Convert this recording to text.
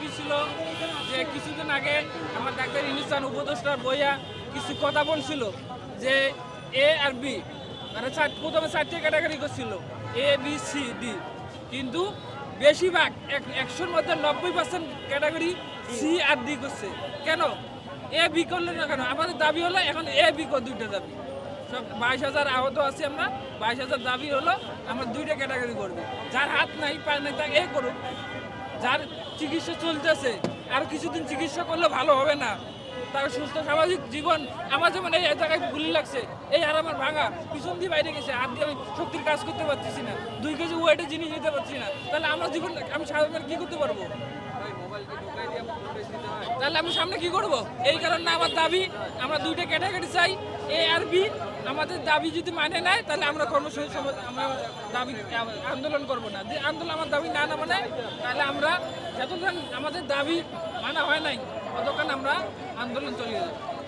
দাবি ছিল যে কিছুদিন আগে আমার ডাক্তার ইনুসান উপদেষ্টার বইয়া কিছু কথা বলছিল যে এ আর বি মানে প্রথমে চারটে ক্যাটাগরি করছিল, এ, বি, সি, ডি। কিন্তু বেশিরভাগ এক- একশোর মধ্যে নব্বই পার্সেন্ট ক্যাটাগরি সি আর ডি করছে। কেন? এ, বি করলে না কেন? আমাদের দাবি হলো এখন এ, বি কর দুইটা দাবি। সব বাইশ হাজার আহত আছি আমরা, বাইশ হাজার দাবি হলো আমরা দুইটা ক্যাটাগরি করবে। যার হাত নাই, পায় নাই, তা এ করুক। যার চিকিৎসা চলতেছে, আর কিছুদিন চিকিৎসা করলে ভালো হবে না। তার সুস্থ স্বাভাবিক জীবন, আমার যেমন এই জায়গায় গুলি লাগছে, এই আর আমার ভাঙা, পিছন দিয়ে বাইরে গেছে আর দিয়ে আমি শক্তির কাজ করতে পারতেছি না, দুই কেজি ওয়েটে জিনিস নিতে পারছি না। তাহলে আমার জীবন আমি সাধারণ কি করতে পারব? তাহলে আমরা সামনে কি করব? এই কারণে আমার দাবি, আমরা দুইটা ক্যাটাগরি চাই এ আর বি আমাদের দাবি যদি মানে নেয়, তাহলে আমরা কর্মসূচি আমরা দাবি, আন্দোলন করব না। যে আন্দোলন আমার দাবি না না মানে তাহলে আমরা যতক্ষণ আমাদের দাবি মানা হয় নাই, ততক্ষণ আমরা আন্দোলন চলিয়ে যাব।